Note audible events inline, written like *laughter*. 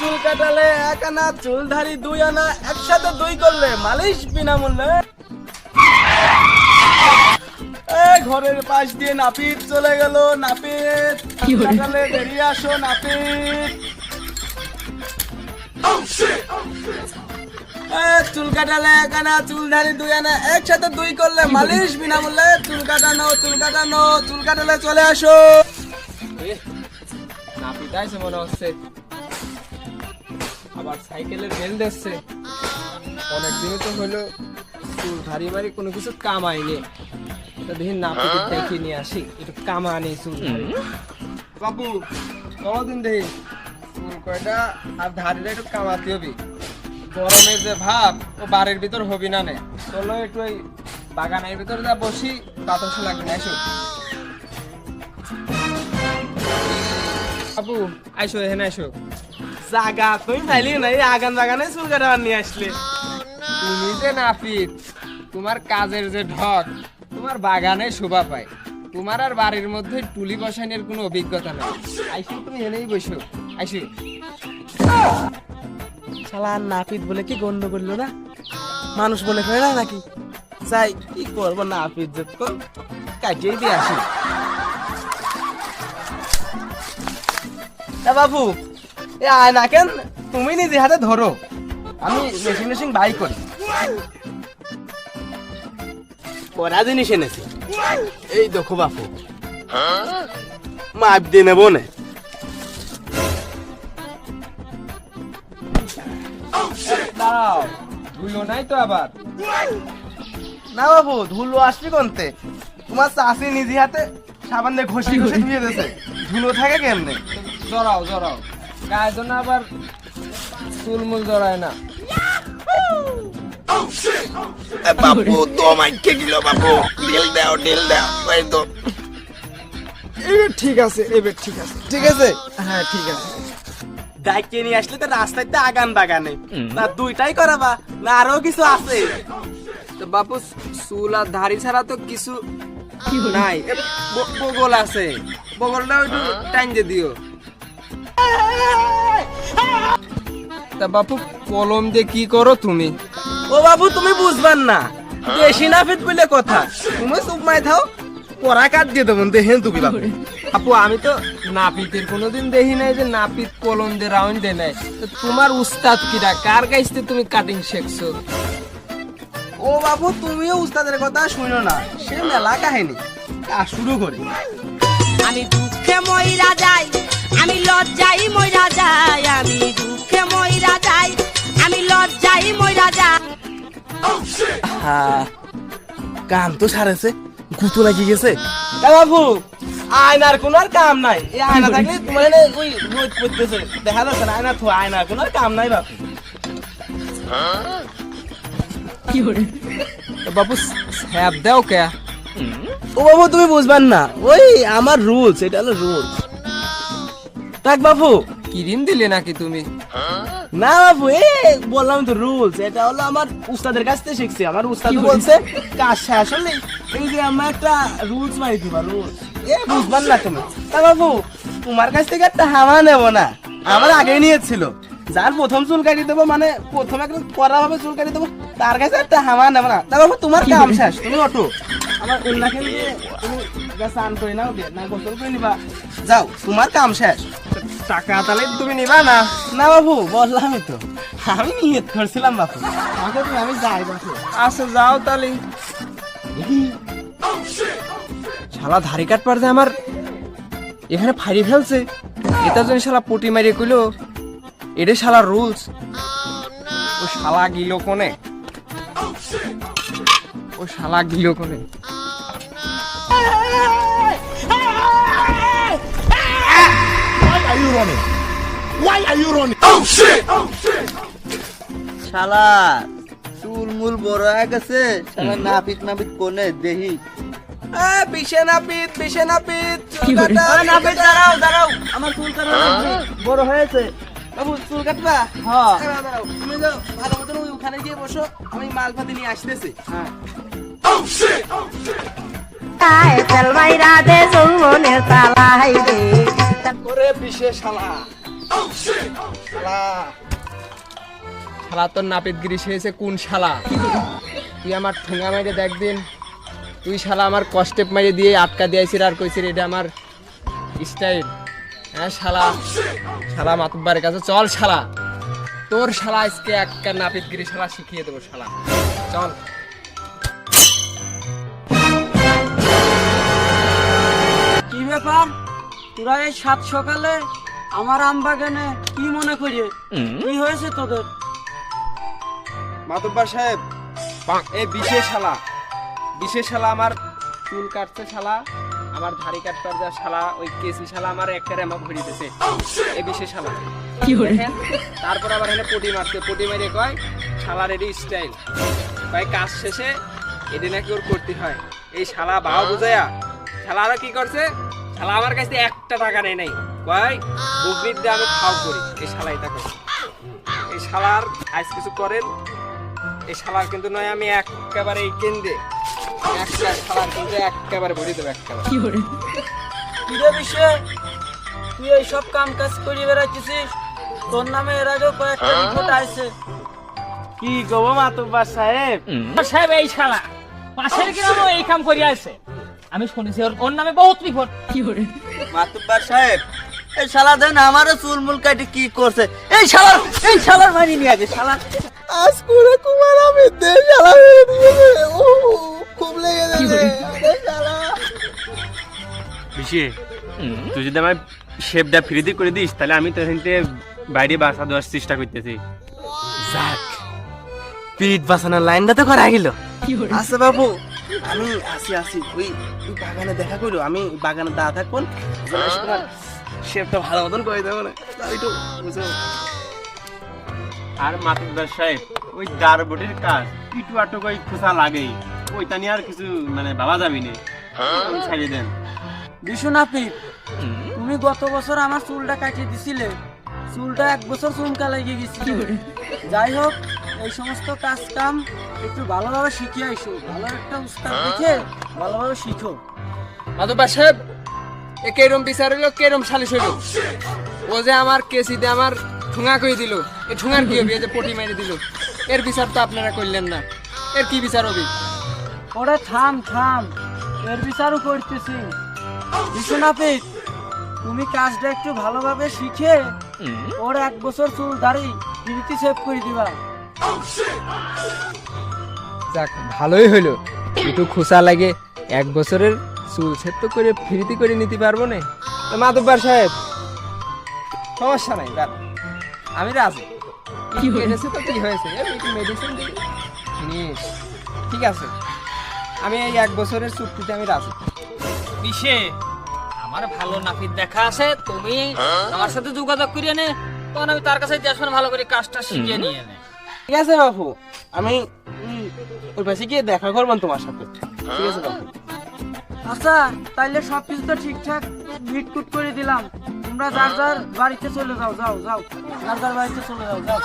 চুল কাটালে এক আনা চুল ধারি দুই আনা একসাথে দুই করলে মালিশ বিনামূল্যে। এ ঘরের পাশ দিয়ে নাপিত চলে গেল নাপিত। কাটালে বেরিয়ে আসো নাপিত। চুল কাটালে এক আনা চুল ধারি দুই আনা একসাথে দুই করলে মালিশ বিনামূল্যে। চুল কাটানো চুল কাটানো চুল কাটালে চলে আসো। নাপিত আছে মনে হচ্ছে। আবার সাইকেলের বেল দিচ্ছে অনেকদিনই তো হলো চুল ভারী ভারী কোনো কিছু কামাইনি। তো দেখি নাপিত দেখে নিয়ে আসি একটু কামানি চুল। বাবু কদিন দেখি চুল কয়টা আর ধারিটা একটু কামাতে হবে। গরমের যে ভাব ও বাড়ির ভিতর হবি না নে। চলো একটু ওই বাগানের ভিতর যা বসি বাতাস লাগবে না এসো বাবু আইসো এখানে আইসো। জাগা তুমি পাইলি না এই আগান বাগানে চুল কাটাবার নিয়ে আসলে। তুমি যে নাপিত তোমার কাজের যে ঢক তোমার বাগানে শোভা পায়। তোমার আর বাড়ির মধ্যে টুলি বসানোর কোনো অভিজ্ঞতা নেই। আইসো তুমি এনেই বসো। আইসো। শালা নাপিত বলে কি গন্ড করল না মানুষ মনে করে না নাকি? যাই কি করব নাপিত যে তো কাটিয়ে দিয়ে আসি। তা বাবু এ, আয় না, কেন? তুমি নিজে হাতে ধরো। আমি মেশিন মেশিন বাই করি। করা জিনিস এনেছি? এই দেখো বাপু। মাপ দিয়ে নেব না। ধুলো নাই তো আবার। না বাবু ধুলো কোনতে? তোমার চাষি নিজে হাতে সাবান দিয়ে ঘষি ঘষে ধুয়ে ধুলো থাকে কেমনে? জড়াও জড়াও। গায়ে জন্য আবার চুলমুল জড়ায় না। তোমায় কে দিল ঢিল দাও ঢিল দাও এই তো। এবার ঠিক আছে এবার ঠিক আছে। ঠিক আছে? হ্যাঁ ঠিক আছে। ডাইকে নিয়ে আসলে তো রাস্তায় তো আগান বাগানে। না দুইটাই করাবা না আরও কিছু আছে। তো বাপু চুল আর ধাড়ি ছাড়া তো কিছু নাই। বগল আছে। বগলটা একটু টাইম দিয়ে দিও। তা বাপু কলম দিয়ে কি করো তুমি? ও বাবু তুমি বুঝবেন না। নাফিত বলে কথা। তুমি চুপ মাই থাও। পড়া কাট দিয়ে দেবো দেখেন তুমি বাবু আপু আমি তো নাপিতের কোনোদিন দেখি নাই যে নাপিত কলম দিয়ে রাউন্ড দে নাই। তো তোমার উস্তাদ কিরা? কার কাছে তুমি কাটিং শিখছো? ও বাবু তুমিও উস্তাদের কথা শুনো না। সে মেলা কাহিনী। শুরু করি। আমি দুঃখে ময়রা যাই। আমি লজ্জাই ময়রা যাই আমি দুঃখে ময়রা যাই আমি লজ্জাই ময়রা যাই। কাম তো সারেছে গুতো লাগি গেছে। বাবু আয়নার কোন আর কাম নাই। এই আয়না থাকলে তোমার এনে ওই রোদ পড়তেছে। দেখা যাচ্ছে না আয়না তো আয়নার কোন আর কাম নাই বাবু তো বাপু স্যাপ দাও কে? ও বাবু তুমি বুঝবেন না ওই আমার রুলস এটা হলো রুলস। থাক বাবু কিরিম দিলে নাকি তুমি? না বাবু এ বললাম তো রুলস এটা হলো আমার উস্তাদের কাছ থেকে শিখছি। আমার উস্তাদ বলছে কাজ হলে এই যে আমার একটা রুলস মারি দিবা রুলস এ বুঝবার না তুমি। তা বাবু তোমার কাছ থেকে একটা নেব না। আমার আগে নিয়েছিল। যার প্রথম চুল কাটি দেবো মানে প্রথম একটা করা ভাবে চুল কাটি দেবো তার কাছে একটা হামা নেব না। তা বাবু তোমার কাম শেষ তুমি ওঠো। আমার উল্লাখে তুমি স্নান করে নাও দিয়ে না গোসল করে নিবা। যাও তোমার কাম শেষ। টাকা তাহলে তুমি নিবা না। না বাবু বললামই তো। আমি নিয়ত করছিলাম বাবু আমাকে তুমি আমি যাই বাবু আচ্ছা যাও তাহলে। শালা ধারি কাট পারতে আমার এখানে ফাইরি ফেলছে। এটার জন্য শালা পটি মারিয়ে কইলো। এটা শালা রুলস। ও শালা গিলো কোনে? ও শালা গিলো কোনে? শালা চুল মুল বড় হয়ে গেছে। শালা নাপিত নাপিত কোনে? দেহি পিছে নাপিত পিছে নাপিত নাপিত দাঁড়াও দাঁড়াও আমার চুল কাটা বড় হয়েছে। বাবু চুল কাটবা? হ্যাঁ। দাঁড়াও তুমি যাও ভালো মতন ওখানে গিয়ে বসো আমি মাল মালপাতি নিয়ে আসতেছি। হ্যাঁ। তেল মাইরা দে যৌবনের তালাই রে। ওরে পিছে শালা। শালা। শালা তোর নাপিত গিরিশ হয়েছে কোন শালা? তুই আমার ঠোঙা মেরে দেখদিন তুই শালা আমার কষ্টে মেরে দিয়ে আটকা দিয়েছিস আর কইছিস এটা আমার স্টাইল হ্যাঁ শালা? শালা মাতুব্বারের কাছে চল শালা। তোর শালা আজকে একটা নাপিত গিরি শালা শিখিয়ে দেবো শালা। চল। কি ব্যাপার? তোরা এই সাত সকালে আমার আম বাগানে কি মনে করিয়ে? কি হয়েছে তোদের? মাতুব্বার সাহেব এই বিশেষ শালা বিশেষ শালা আমার চুল কাটছে শালা আমার ধারি কাটবার যা শালা ওই কেসি শালা আমার একটা রেমা ভরি দিতেছে। এই বিশেষ শালা। দেখেন, তারপর আবার এনে পটি মারছে পটি মেরে কয় শালার এডি স্টাইল কয় কাজ শেষে এটি নাকি ওর করতে হয়। এই শালা বাবা বুঝায়া শালারা কি করছে? শালা আমার কাছে একটা টাকা নেই নাই। কয়? বুকনির দিয়ে আমি খাও করি। এই শালা এটা করে এই শালার আজ কিছু করেন। এই শালার কিন্তু নয় আমি একেবারে এই কেন্দ্রে একটা শালার কিন্তু একেবারে ভরে দেবো একেবারে। কি রে বিষয় তুই এই সব কাম কাজ করে বেড়াচ্ছিস তোর নামে এর আগেও কয়েকটা রিপোর্ট আছে কি কব মাতুব্বার সাহেব? সাহেব এই শালা। পাশের গ্রামও এই কাম করিয়া আছে আমি শুনেছি ওর ওর নামে বহুত রিপোর্ট মাতুব্বার সাহেব এই শালা দেন আমারও চুল মুল কাটে কি করছে? এই শালার এই শালার মানি নিয়ে আগে শালা। আজ করে কুমার আমি দে শালা ও খুব লেগে এই শালা। বিশে তুই যদি আমার শেপটা ফ্রিতে করে দিস তাহলে আমি তোর হিনতে বাইরে বাসা দেওয়ার চেষ্টা করতেছি। যাক পিঠ বাঁচানোর লাইনটা তো করা গেল আচ্ছা বাবু আমি আসি আসি। ওই ওই বাগানে দেখা করো আমি বাগানে দা থাকব তোমার। শেপটা ভালো মতন করে দেবো না। একটু বুঝো আর মাতুদার সাহেব ওই দারবটির কাজ ইটু আটু ওই খোসা লাগেই। ওইটা নিয়ে আর কিছু মানে বাবা যাবি না। ওই ছাড়িয়ে দেন। বিশ্বনাথী তুমি গত বছর আমার চুলটা কাটিয়ে দিছিলে। চুলটা এক বছর চুমকা লেগে গেছিল। *laughs* যাই হোক এই সমস্ত কাজ কাম একটু ভালোভাবে শিখে আইসো ভালো একটা উস্তাদ দেখে ভালোভাবে শিখো। মাধুবার সাহেব এ কেরম বিচার হইল কেরম সালিশ হইল? ও যে আমার কেসিতে আমার ঠুঙা কই দিল? এ ঠুঙার কি হবে? এই যে পটি মেরে দিল। এর বিচার তো আপনারা করলেন না। এর কি বিচার হবে? ওরে থাম থাম। এর বিচারও করতেছি। বিশ্বনাথিক তুমি কাজটা একটু ভালোভাবে শিখে ওর এক বছর চুল দাড়ি ফ্রিতে সেভ করে দিবা। যাক ভালোই হইল। একটু খোসা লাগে এক বছরের চুল সেট তো করে ফ্রিতে করে নিতে পারব না। তো মাধববার সাহেব সমস্যা নাই। আমি রাজি। কি হয়েছে তো কি হয়েছে? মেডিসিন দিই ঠিক আছে। আমি এই এক বছরের চুক্তিতে আমি রাজি। বিশে আমার ভালো নাপিত দেখা আছে তুমি আমার সাথে যোগাযোগ করিয়ে নে। তখন আমি তার কাছে যাস ভালো করে কাজটা শিখিয়ে নিয়ে নে। ঠিক আছে বাপু আমি উম, ওর পাশে গিয়ে দেখা করব তোমার সাথে। ঠিক আছে বাপু। আচ্ছা তাইলে সব কিছু তো ঠিকঠাক মিটকুট করে দিলাম। তোমরা যার যার বাড়িতে চলে যাও যাও যাও। যার যার বাড়িতে চলে যাও যাও।